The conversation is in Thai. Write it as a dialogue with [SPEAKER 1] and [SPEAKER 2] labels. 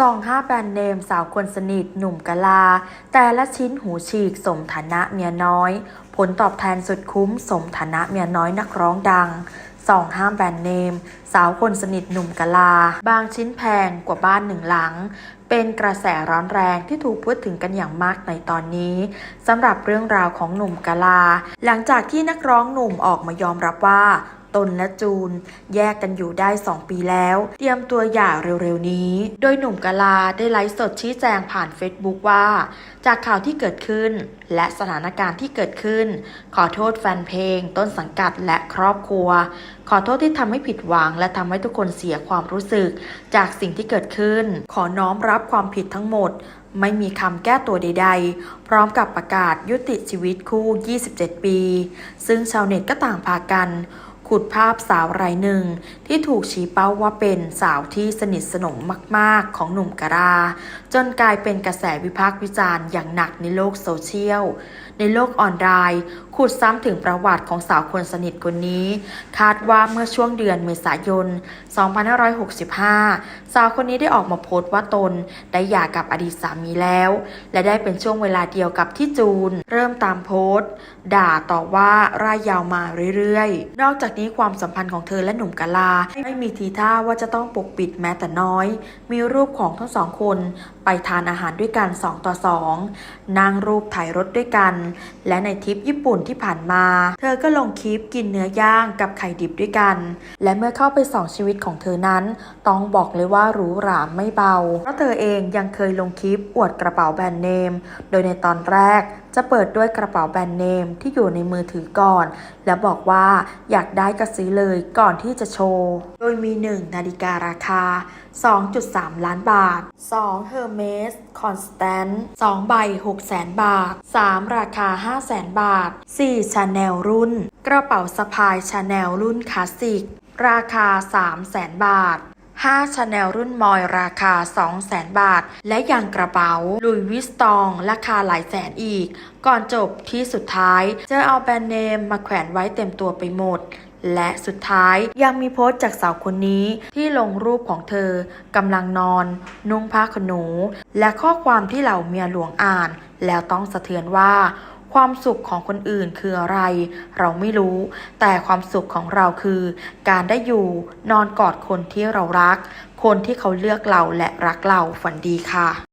[SPEAKER 1] ซองห้าแบรนด์เนมสาวคนสนิท หนุ่มกะลา แต่ละชิ้นหูฉีกสมฐานะเมียน้อย ผลตอบแทนสุดคุ้มสมฐานะเมียน้อยนักร้องดังซองห้าแบรนด์เนม สาวคนสนิทหนุ่มกะลา บางชิ้นแพงกว่าบ้านหนึ่งหลัง เป็นกระแสร้อนแรงที่ถูกพูดถึงกันอย่างมากในตอนนี้สำหรับเรื่องราวของหนุ่มกะลา หลังจากที่นักร้องหนุ่มออกมายอมรับว่า ตนและจูน แยกกันอยู่ได้ 2 ปีแล้ว เตรียมตัวหย่าเร็วๆนี้ โดยหนุ่มกะลาได้ไลฟ์สดชี้แจงผ่านเฟซบุ๊กว่า จากข่าวที่เกิดขึ้น และสถานการณ์ที่เกิดขึ้น ขอโทษแฟนเพลง ต้นสังกัดและครอบครัว ขอโทษที่ทำให้ผิดหวัง และทำให้ทุกคนเสียความรู้สึก จากสิ่งที่เกิดขึ้น ขอน้อมรับความผิดทั้งหมดไม่มีคำแก้ตัวใด ๆ พร้อมกับประกาศยุติชีวิตคู่ 27 ปี ซึ่งชาวเน็ตก็ต่างพากัน ขุดภาพสาวรายหนึ่ง ที่ถูกชี้เป้าว่าเป็นสาวที่สนิทสนมมากๆของหนุ่มกรา จนกลายเป็นกระแสวิพากษ์วิจารณ์อย่างหนักในโลกโซเชียล ในโลกออนไลน์ขุดซ้ำถึงประวัติของสาวคนสนิทคนนี้ คาดว่าเมื่อช่วงเดือนเมษายน 2565 สาวคนนี้ได้ออกมาโพสต์ว่าตน ได้หย่ากับอดีตสามีแล้ว และได้เป็นช่วงเวลาเดียวกับที่จูน เริ่มตามโพสต์ ด่าต่อว่าร่ายยาวมาเรื่อยๆ นอกจากนี้ความสัมพันธ์ของเธอและหนุ่มกะลา ไม่มีทีท่าว่าจะต้องปกปิดแม้แต่น้อย มีรูปของทั้งสองคน ไปทานอาหารด้วยกัน 2 ต่อ 2 นั่งรูปถ่ายรถด้วยกันและในทริปญี่ปุ่นที่ผ่านมา เธอก็ลงคลิปกินเนื้อย่างกับไข่ดิบด้วยกัน และเมื่อเข้าไปส่องชีวิตของเธอนั้น ต้องบอกเลยว่าหรูหราไม่เบา เพราะเธอเองยังเคยลงคลิปอวดกระเป๋าแบรนด์เนม โดยในตอนแรก จะเปิดด้วยกระเป๋าแบรนด์เนมที่อยู่ในมือถือก่อน และบอกว่าอยากได้ก็ซื้อเลยก่อนที่จะโชว์ โดยมี 1 นาฬิการาคา 2.3 ล้านบาท 2 Hermes Constant 2 ใบ6แสนบาท 3 ราคา5แสนบาท4 Chanel รุ่น กระเป๋าสะพาย Chanel รุ่นคลาสสิก ราคา3แสนบาท 5 Chanel รุ่นมอยราคา2แสนบาท และยังกระเป๋าลุยวิสตองราคาหลายแสนอีก ก่อนจบที่สุดท้ายเจอเอาแบรนด์เนมมาแขวนไว้เต็มตัวไปหมดและสุดท้ายยังมีโพสต์จากสาวคนนี้ที่ลงรูปของเธอกำลังนอน นุ่งผ้าขนหนู และข้อความที่เหล่าเมียหลวงอ่าน แล้วต้องสะเทือนว่า ความสุขของคนอื่นคืออะไร เราไม่รู้ แต่ความสุขของเราคือ การได้อยู่นอนกอดคนที่เรารัก คนที่เขาเลือกเราและรักเราฝันดีค่ะ